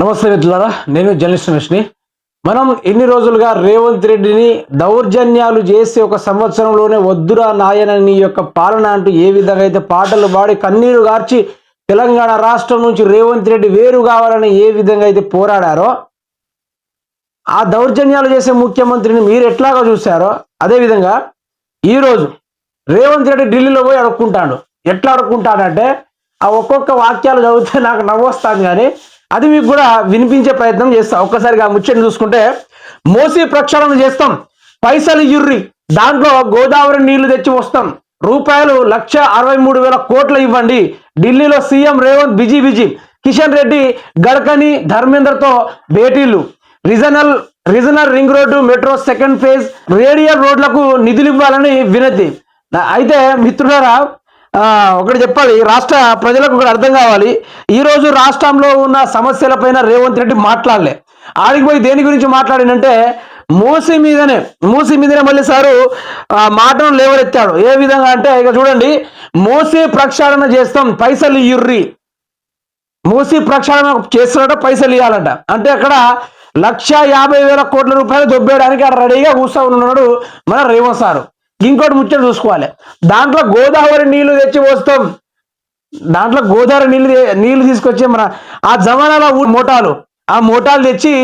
నమస్తే మిత్రులారా నేను జర్నలిస్ట్ రమేష్ని. మనం ఎన్ని రోజులుగా రేవంత్ రెడ్డిని దౌర్జన్యాలు చేసి ఒక సంవత్సరంలోనే వద్దురా నాయన నీ యొక్క పాలన అంటూ ఏ విధంగా అయితే పాటలు పాడి కన్నీరు గార్చి తెలంగాణ రాష్ట్రం నుంచి రేవంత్ రెడ్డి వేరు కావాలని ఏ విధంగా అయితే పోరాడారో ఆ దౌర్జన్యాలు చేసే ముఖ్యమంత్రిని మీరు ఎట్లాగా చూశారో అదేవిధంగా ఈరోజు రేవంత్ రెడ్డి ఢిల్లీలో పోయి అడుక్కుంటాడు. ఎట్లా అడుక్కుంటాడంటే ఆ ఒక్కొక్క వాక్యాలు చదివితే నాకు నవ్వొస్తాను కానీ అది మీకు కూడా వినిపించే ప్రయత్నం చేస్తాం. ఒక్కసారిగా ఆ ముచ్చని చూసుకుంటే మోసీ ప్రక్షాళన చేస్తాం. పైసలు యుర్రి దాంట్లో గోదావరి నీళ్ళు తెచ్చి వస్తాం. రూపాయలు లక్ష అరవై మూడు వేల కోట్లు ఇవ్వండి. ఢిల్లీలో CM Revanth busy busy. Kishan Reddy Gadkari ధర్మేందర్తో భేటీలు. Regional regional ring road metro second phase radial రోడ్లకు నిధులు ఇవ్వాలని వినతి. అయితే మిత్రులారా ఒకటి చెప్పాలి. రాష్ట్ర ప్రజలకు ఒకటి అర్థం కావాలి. ఈరోజు రాష్ట్రంలో ఉన్న సమస్యలపైన రేవంత్ రెడ్డి మాట్లాడలే. ఆడికి పోయి దేని గురించి మాట్లాడినంటే మూసి మీదనే మూసి మీదనే మళ్ళీ సారు మాటను లేవరెత్తాడు ఏ విధంగా అంటే ఇక చూడండి మూసి ప్రక్షాళన చేస్తాం పైసలు ఇయ్యుర్రి. మూసి ప్రక్షాళన చేస్తున్నట్ట పైసలు ఇవ్వాలంట అంటే అక్కడ లక్ష యాభై వేల కోట్ల రూపాయలు దొబ్బేయడానికి అక్కడ రెడీగా కూర్చో ఉన్నాడు మన రేవంత్ సారు. ఇంకోటి ముచ్చట చూసుకోవాలి. దాంట్లో గోదావరి నీళ్ళు తెచ్చి పోస్తాం. దాంట్లో గోదావరి నీళ్ళు నీళ్ళు తీసుకొచ్చి మన ఆ జమానాల మోటాలు ఆ మోటాలు తెచ్చి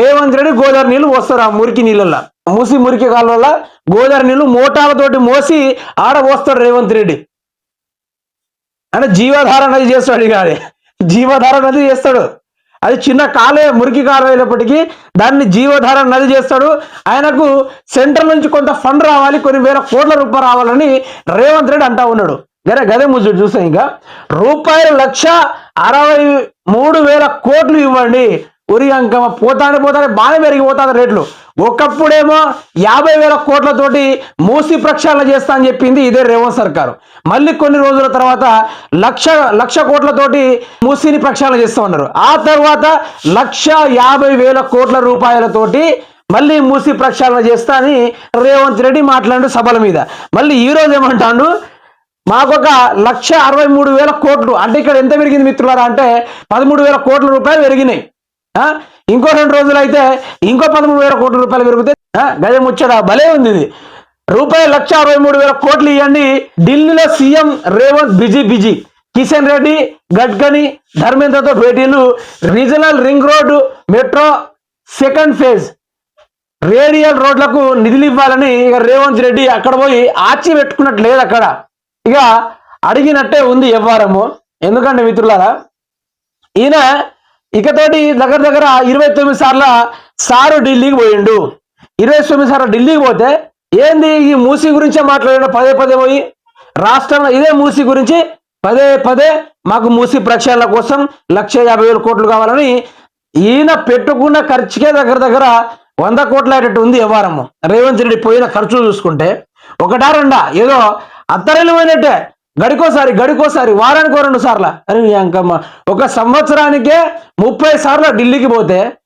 రేవంత్ రెడ్డి గోదావరి నీళ్ళు పోస్తారు ఆ మురికి నీళ్ళల్లో. మూసి మురికి కాలువల్ల గోదావరి నీళ్ళు మోటాలతోటి మోసి ఆడ పోస్తాడు రేవంత్ రెడ్డి. అంటే జీవాధార నది చేస్తాడు ఇక జీవాధార నది చేస్తాడు. అది చిన్న కాలే మురికి కాలువ అయినప్పటికీ దాన్ని జీవధార నది చేస్తాడు. ఆయనకు సెంటర్ నుంచి కొంత ఫండ్ రావాలి కొన్ని వేల కోట్ల రూపాయలు రావాలని రేవంత్ రెడ్డి అంటా ఉన్నాడు. గరే గదే ముజ్జు చూసాం ఇంకా? రూపాయలు లక్ష అరవై మూడు వేల కోట్లు ఇవ్వండి. ఉరి అంకమ పోతానే పోతానే బాగా పెరిగిపోతుంది రేట్లు. ఒకప్పుడేమో యాభై వేల కోట్లతోటి మూసి ప్రక్షాళన చేస్తా అని చెప్పింది ఇదే రేవంత్ సర్కారు. మళ్ళీ కొన్ని రోజుల తర్వాత లక్ష లక్ష కోట్లతోటి మూసిని ప్రక్షాళన చేస్తా ఉన్నారు. ఆ తర్వాత లక్ష యాభై వేల కోట్ల రూపాయలతోటి మళ్ళీ మూసి ప్రక్షాళన చేస్తా అని రేవంత్ రెడ్డి మాట్లాడు సభల మీద. మళ్ళీ ఈ రోజు ఏమంటాడు? మాకొక లక్ష అరవై మూడు వేల కోట్లు అంటే ఇక్కడ ఎంత పెరిగింది మిత్రులారా అంటే పదమూడు వేల కోట్ల రూపాయలు పెరిగినాయి. ఇంకో రెండు రోజులు అయితే ఇంకో పదమూడు వేల కోట్ల రూపాయలు పెరిగితే గజ గదే ముచ్చట భలే ఉంది ఇది రూపాయి లక్ష అరవై మూడు వేల కోట్లు ఇవ్వండి ఢిల్లీలో CM Revanth busy busy. Kishan Reddy Gadkari ధర్మేంద్రతో భేటీలు. Regional ring road metro second phase. Radial రోడ్లకు నిధులు ఇవ్వాలని ఇక రేవంత్ రెడ్డి అక్కడ పోయి ఆచి పెట్టుకున్నట్టు లేదు అక్కడ. ఇక అడిగినట్టే ఉంది వ్యవహారము. ఎందుకంటే మిత్రులారా ఈయన ఇకతోటి దగ్గర దగ్గర ఇరవై తొమ్మిది సార్ల సారు ఢిల్లీకి పోయిండు. ఇరవై తొమ్మిది సార్లు ఢిల్లీకి పోతే ఏంది ఈ మూసి గురించే మాట్లాడాడు పదే పదే పోయి రాష్ట్రంలో ఇదే మూసి గురించి పదే పదే మాకు మూసి ప్రక్షాళన కోసం లక్ష యాభై వేల కోట్లు కావాలని ఈయన పెట్టుకున్న ఖర్చుకే దగ్గర దగ్గర వంద కోట్ల అయ్యేటట్టు ఉంది వ్యవహారము. రేవంత్ రెడ్డి పోయిన ఖర్చు చూసుకుంటే ఒకటా రెండా? ఏదో అత్తరేలు పోయినట్టే గడికోసారి గడికోసారి వారానికి రెండు సార్లు. అంకమ్మ ఒక సంవత్సరానికే ముప్పై సార్లు ఢిల్లీకి పోతే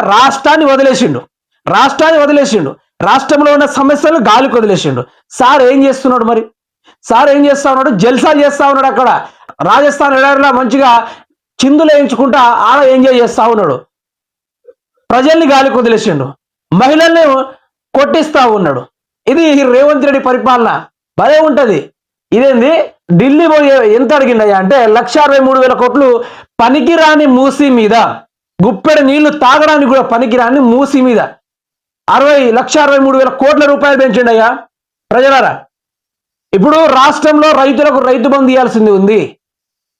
రాష్ట్రాన్ని వదిలేసిండు. రాష్ట్రాన్ని వదిలేసిండు. రాష్ట్రంలో ఉన్న సమస్యలు గాలికి వదిలేసిండు. సార్ ఏం చేస్తున్నాడు మరి? సార్ ఏం చేస్తా ఉన్నాడు? జల్సా చేస్తా ఉన్నాడు అక్కడ. రాజస్థాన్ ఎడారిలో మంచిగా చిందులు వేయించుకుంటా ఆడ ఎంజాయ్ చేస్తా ఉన్నాడు. ప్రజల్ని గాలికి వదిలేసిండు. మహిళల్ని కొట్టిస్తా ఉన్నాడు. ఇది రేవంత్ రెడ్డి పరిపాలన. భలే ఉంటది. ఇదేంది? ఢిల్లీ పోయి ఎంత అడిగిండయ్యా అంటే లక్ష అరవై మూడు వేల కోట్లు పనికిరాని మూసి మీద గుప్పెడు నీళ్ళు తాగడానికి కూడా పనికిరాని మూసి మీద అరవై లక్ష అరవై మూడు వేల కోట్ల రూపాయలు పెంచిండయ్యా. ప్రజలారా ఇప్పుడు రాష్ట్రంలో రైతులకు రైతు బంధు ఇవ్వాల్సింది ఉంది.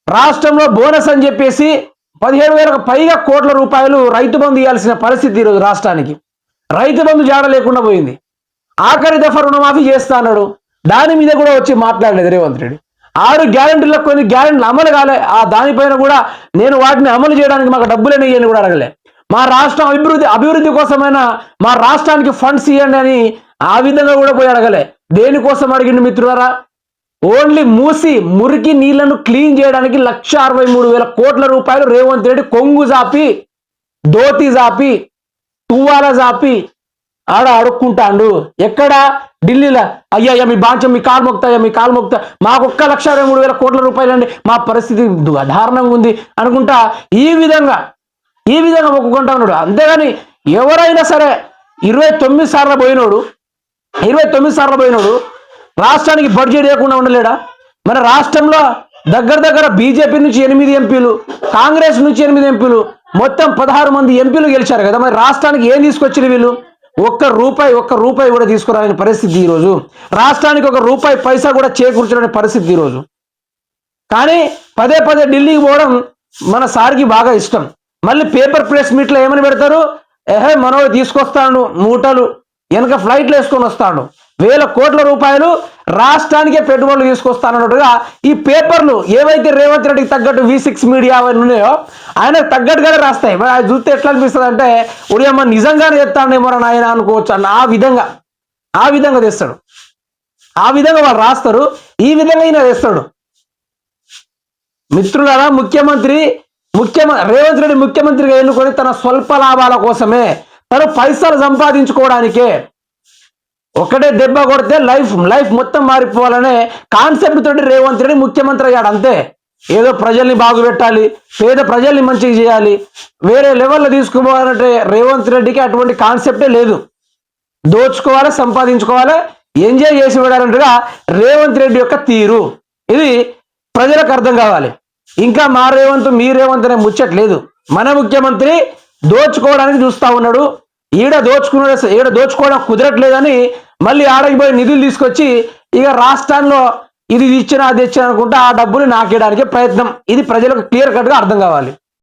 రాష్ట్రంలో బోనస్ అని చెప్పేసి పదిహేడు వేలకు పైగా కోట్ల రూపాయలు రైతు బంధు ఇవ్వాల్సిన పరిస్థితి ఈరోజు రాష్ట్రానికి. రైతు బంధు జాడ లేకుండా పోయింది. ఆఖరి దఫా రుణమాఫీ చేస్తా అన్నాడు. దాని మీద కూడా వచ్చి మాట్లాడలేదు రేవంత్ రెడ్డి. ఆరు గ్యారంటీలకు కొన్ని గ్యారంటీలు అమలు కాలే ఆ దానిపైన కూడా నేను వాటిని అమలు చేయడానికి మాకు డబ్బులేని ఇవ్వని కూడా అడగలే. మా రాష్ట్రం అభివృద్ధి అభివృద్ధి కోసమైనా మా రాష్ట్రానికి ఫండ్స్ ఇవ్వండి అని ఆ విధంగా కూడా పోయి అడగలే. దేనికోసం అడిగిండు మిత్రులారా? ఓన్లీ మూసి మురికి నీళ్ళను క్లీన్ చేయడానికి లక్ష అరవై మూడు వేల కోట్ల రూపాయలు రేవంత్ రెడ్డి కొంగు జాపి దోతి జాపి తువ్వాల జాపి ఆడ అడుక్కుంటాండు. ఎక్కడ? ఢిల్లీలో. అయ్యా మీ బాంచం మీ కాలు మొక్తాయా మీ కాలు మొక్తా మాకు ఒక్క లక్ష అరవై మూడు వేల కోట్ల రూపాయలు అండి మా పరిస్థితి దారుణంగా ఉంది అనుకుంటా ఈ విధంగా ఈ విధంగా మొక్కుకుంటా ఉన్నాడు. అంతేగాని ఎవరైనా సరే ఇరవై తొమ్మిది సార్లు పోయినోడు ఇరవై తొమ్మిది సార్లు పోయినోడు రాష్ట్రానికి బడ్జెట్ లేకుండా ఉండలేడా? మన రాష్ట్రంలో దగ్గర దగ్గర బీజేపీ నుంచి ఎనిమిది ఎంపీలు కాంగ్రెస్ నుంచి ఎనిమిది ఎంపీలు మొత్తం పదహారు మంది ఎంపీలు గెలిచారు కదా. మరి రాష్ట్రానికి ఏం తీసుకొచ్చిన వీళ్ళు? ఒక్క రూపాయి ఒక్క రూపాయి కూడా తీసుకురాని పరిస్థితి ఈరోజు. రాష్ట్రానికి ఒక రూపాయి పైసా కూడా చేకూర్చలేని పరిస్థితి ఈరోజు. కానీ పదే పదే ఢిల్లీకి పోవడం మన సార్కి బాగా ఇష్టం. మళ్ళీ పేపర్ ప్రెస్ మీట్లో ఏమని పెడతారు? ఎహే మనోడు తీసుకొస్తాడు మూటలు వెనక ఫ్లైట్లు వేసుకొని వస్తాడు. వేల కోట్ల రూపాయలు రాష్ట్రానికే పెట్టుబడులు తీసుకొస్తానన్నట్టుగా ఈ పేపర్లు ఏవైతే రేవంత్ రెడ్డికి తగ్గట్టు వి సిక్స్ మీడియా ఉన్నాయో ఆయన తగ్గట్టుగానే రాస్తాయి. మరి అది చూస్తే ఎట్లా అనిపిస్తుంది అంటే ఉడియమ్మ నిజంగానే చెప్తాడేమో నాయన అనుకోవచ్చు అన్న ఆ విధంగా. ఆ విధంగా తెస్తాడు ఆ విధంగా వాళ్ళు రాస్తారు. ఈ విధంగా ఈయన తెస్తాడు మిత్రులారా ముఖ్యమంత్రి ముఖ్యమంత్రి రేవంత్ రెడ్డి ముఖ్యమంత్రిగా ఎన్నుకొని తన స్వల్ప లాభాల కోసమే తను పైసలు సంపాదించుకోవడానికే ఒకటే దెబ్బ కొడితే లైఫ్ లైఫ్ మొత్తం మారిపోవాలనే కాన్సెప్ట్ తోటి రేవంత్ రెడ్డి ముఖ్యమంత్రి అయ్యాడు అంతే. ఏదో ప్రజల్ని బాగుపెట్టాలి పేద ప్రజల్ని మంచిగా చేయాలి. వేరే లెవెల్లో తీసుకుపోవాలంటే రేవంత్ రెడ్డికి అటువంటి కాన్సెప్టే లేదు. దోచుకోవాలి సంపాదించుకోవాలి ఎంజాయ్ చేసి విడాలంటగా రేవంత్ రెడ్డి యొక్క తీరు. ఇది ప్రజలకు అర్థం కావాలి. ఇంకా మా రేవంత్ మీ రేవంత్ అనే ముచ్చట్లేదు మన ముఖ్యమంత్రి దోచుకోవడానికి చూస్తా ఉన్నాడు. ఈడ దోచుకున్నాడు ఈడ దోచుకోవడం కుదరట్లేదని మళ్ళీ ఆడకి పోయి నిధులు తీసుకొచ్చి ఇక రాష్ట్రాల్లో ఇది ఇచ్చిన అది ఇచ్చిన అనుకుంటే ఆ డబ్బులు నాకేయడానికి ప్రయత్నం. ఇది ప్రజలకు క్లియర్ కట్గా అర్థం కావాలి.